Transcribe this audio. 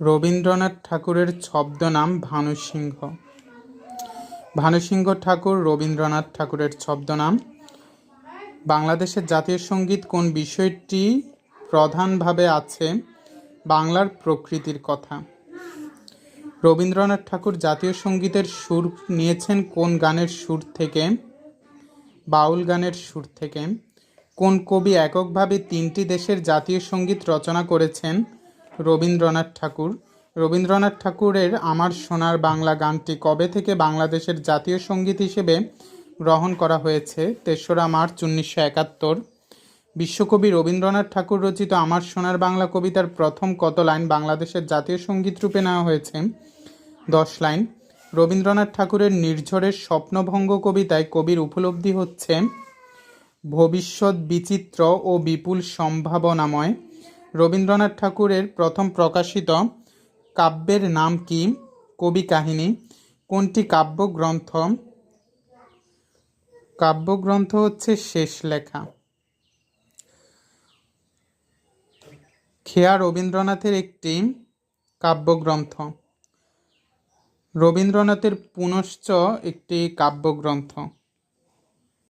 রবীন্দ্রনাথ ঠাকুরের ছদ্মনাম ভানুসিংহ। ভানুসিংহ ঠাকুর, রবীন্দ্রনাথ ঠাকুরের ছদ্মনাম। বাংলাদেশের জাতীয় সংগীত কোন বিষয়টি প্রধানভাবে আছে বাংলার প্রকৃতির কথা? রবীন্দ্রনাথ ঠাকুর জাতীয় সঙ্গীতের সুর নিয়েছেন কোন গানের সুর থেকে? বাউল গানের সুর থেকে। কোন কবি এককভাবে তিনটি দেশের জাতীয় সংগীত রচনা করেছেন? রবীন্দ্রনাথ ঠাকুর। রবীন্দ্রনাথ ঠাকুরের আমার সোনার বাংলা গানটি কবে থেকে বাংলাদেশের জাতীয় সংগীত হিসেবে গ্রহণ করা হয়েছে? তেসরা মার্চ উনিশশো একাত্তর। বিশ্বকবি রবীন্দ্রনাথ ঠাকুর রচিত আমার সোনার বাংলা কবিতার প্রথম কত লাইন বাংলাদেশের জাতীয় সংগীত রূপে নেওয়া হয়েছে? দশ লাইন। রবীন্দ্রনাথ ঠাকুরের নির্ঝরের স্বপ্নভঙ্গ কবিতায় কবির উপলব্ধি হচ্ছে, ভবিষ্যৎ বিচিত্র ও বিপুল সম্ভাবনাময় রবীন্দ্রনাথ ঠাকুরের প্রথম প্রকাশিত কাব্যের নাম কি? কবি কাহিনী। কোনটি কাব্যগ্রন্থ? কাব্যগ্রন্থ হচ্ছে শেষ লেখা। খেয়া রবীন্দ্রনাথের একটি কাব্যগ্রন্থ। রবীন্দ্রনাথের পুনশ্চ একটি কাব্যগ্রন্থ।